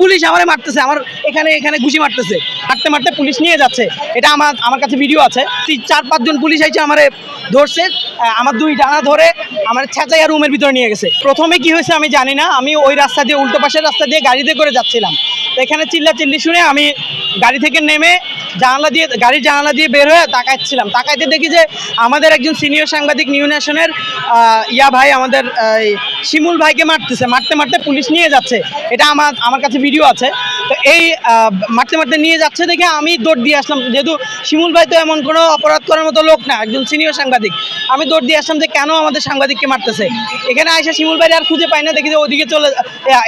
Police আমারে মারতেছে, আমার এখানে এখানে ঘুষি মারতেছে। মারতে মারতে পুলিশ নিয়ে যাচ্ছে। এটা আমার আমার কাছে ভিডিও আছে। চার পাঁচজন পুলিশ আইছে আমারে ধরছে আমার দুই ডানা ধরে আমার ছেঁচাইয়া রুমের ভিতরে নিয়ে গেছে। প্রথমে কি হয়েছে আমি জানি না, আমি ওই রাস্তা দিয়ে, উল্টো পাশের রাস্তা দিয়ে গাড়িতে করে যাচ্ছিলাম। এখানে চিল্লা চিল্লি শুনে আমি গাড়ি থেকে নেমে জানালা দিয়ে গাড়ির জানালা দিয়ে বের হয়ে তাকাচ্ছিলাম। তাকাইতে দেখি যে আমাদের একজন সিনিয়র সাংবাদিক নিউ ন্যাশনের ইয়া ভাই আমাদের শিমুল ভাইকে মারতেছে। মারতে মারতে পুলিশ নিয়ে যাচ্ছে। এটা আমার আমার কাছে ভিডিও আছে। তো এই মারতে মারতে নিয়ে যাচ্ছে দেখে আমি দৌড় দিয়ে আসলাম। যেহেতু শিমুল ভাই তো এমন কোনো অপরাধ করার মতো লোক না, একজন সিনিয়র সাংবাদিক। আমি দৌড় দিয়ে আসলাম যে কেন আমাদের সাংবাদিককে মারতেছে? এখানে আইসা শিমুল ভাই আর খুঁজে পাই না, দেখি যে ওদিকে চলে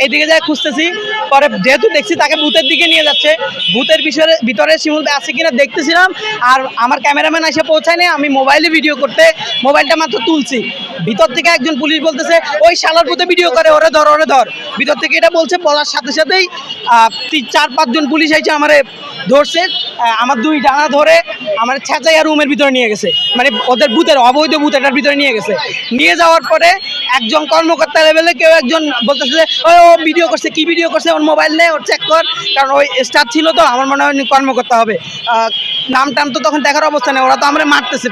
এদিকে যায় খুঁজতেছি। পরে যেহেতু দেখছি তাকে ভূতের দিকে নিয়ে যাচ্ছে। ভূতের বিষয়ে ভিতরে শিমুল ভাই আছে কিনা দেখতেছিলাম, আর আমার ক্যামেরাম্যান এসে পৌঁছায়নি, আমি মোবাইলে ভিডিও করতে মোবাইলটা মাত্র তুলছি। ভিতর থেকে একজন পুলিশ বলতেছে, ওই শালার ভূতে ভিডিও করে, ওরে ধর ওরে ধর। ভিতর থেকে এটা বলছে, বলার সাথে সাথেই চার, পাঁচজন পুলিশ আইছে আমারে ধরছে আমার দুই ডানা ধরে আমার ছেঁচাইয়া রুমের ভিতরে নিয়ে গেছে। মানে ওদের বুথের, অবৈধ বুথ এটার ভিতরে নিয়ে গেছে। নিয়ে যাওয়ার পরে একজন কর্মকর্তা লেভেলে কেউ একজন বলতেছে যে "ওই ও ভিডিও করছে, কি ভিডিও করছে? ওর মোবাইল নেই ওর চেক কর। কারণ ওই স্টার ছিল তো, আমার মনে হয় কর্মকর্তা হবে। নাম টাম তো তখন দেখার অবস্থা নেই, ওরা তো আমার মারতেছে।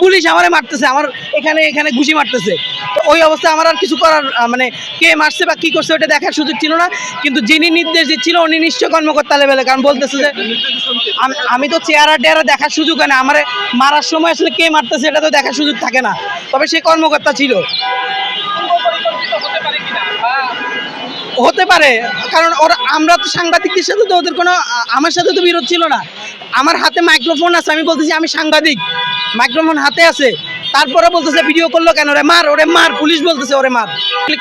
পুলিশ আমারে মারতেছে, আমার এখানে এখানে ঘুষি মারতেছে। তো ওই অবস্থায় আমার আর কিছু করার মানে কে মারছে বা কি করছে ওটা দেখার সুযোগ ছিল না। কিন্তু যিনি নির্দেশ দিচ্ছিল উনি নিশ্চয় কর্মকর্তা লেভেলে কারণ বলতেছে যে আমি তো চেয়ারা টেয়ারা দেখার সুযোগ হয় না আমার মারার সময় আসলে কে মারতেছে এটা তো দেখার সুযোগ থাকে না। তবে সে কর্মকর্তা ছিল। হতে পারে। কারণ ওরা আমরা তো সাংবাদিকদের সাথে তো ওদের কোনো আমার সাথে তো বিরোধ ছিল না। আমার হাতে মাইক্রোফোন আছে। আমি বলতেছি, আমি সাংবাদিক। মাইক্রোফোন হাতে আছে। তারপরে বলতেছে ভিডিও করল কেন ওরে মার ওরে মার। পুলিশ বলতেছে, ওরে মার।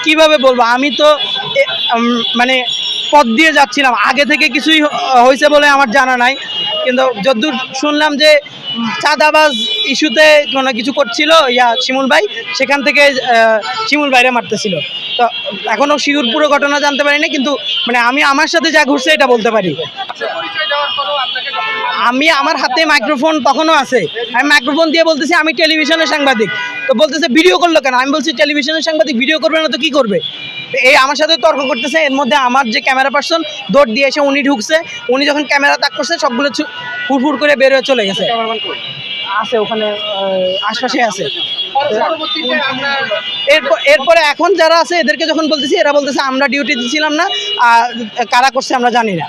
কীভাবে বলব? আমি তো মানে পথ দিয়ে যাচ্ছিলাম। আগে থেকে কিছুই হয়েছে বলে আমার জানা নাই। কিন্তু যদ্দূর শুনলাম যে চাঁদাবাজ ইস্যুতে কোনো কিছু করছিল ইয়া শিমুল ভাই, সেখান থেকে শিমুল ভাইরে মারতেছিল। তো এখনও শিউর পুরো ঘটনা জানতে পারি না কিন্তু মানে আমি আমার সাথে যা ঘুরছে এটা বলতে পারি। আমি আমার হাতে মাইক্রোফোন তখনও আছে। আমি মাইক্রোফোন দিয়ে বলতেছি, আমি টেলিভিশনের সাংবাদিক। তো বলতেছে, ভিডিও করল কেন? আমি বলছি, টেলিভিশনের সাংবাদিক, ভিডিও করবে না তো কি করবে? এই আমার সাথে তর্ক করতেছে এর মধ্যে আমার যে ক্যামেরা পার্সন দৌড় দিয়ে এসে উনি ঢুকছে উনি যখন ক্যামেরা তাক করছে সবগুলো ফুরফুর করে বের হয়ে চলে গেছে। আছে ওখানে আশপাশে আছে। এরপর এরপরে এখন যারা আছে এদেরকে যখন বলতেছি এরা বলতেছে আমরা ডিউটি দিচ্ছিলাম না আর কারা করছে আমরা জানি না।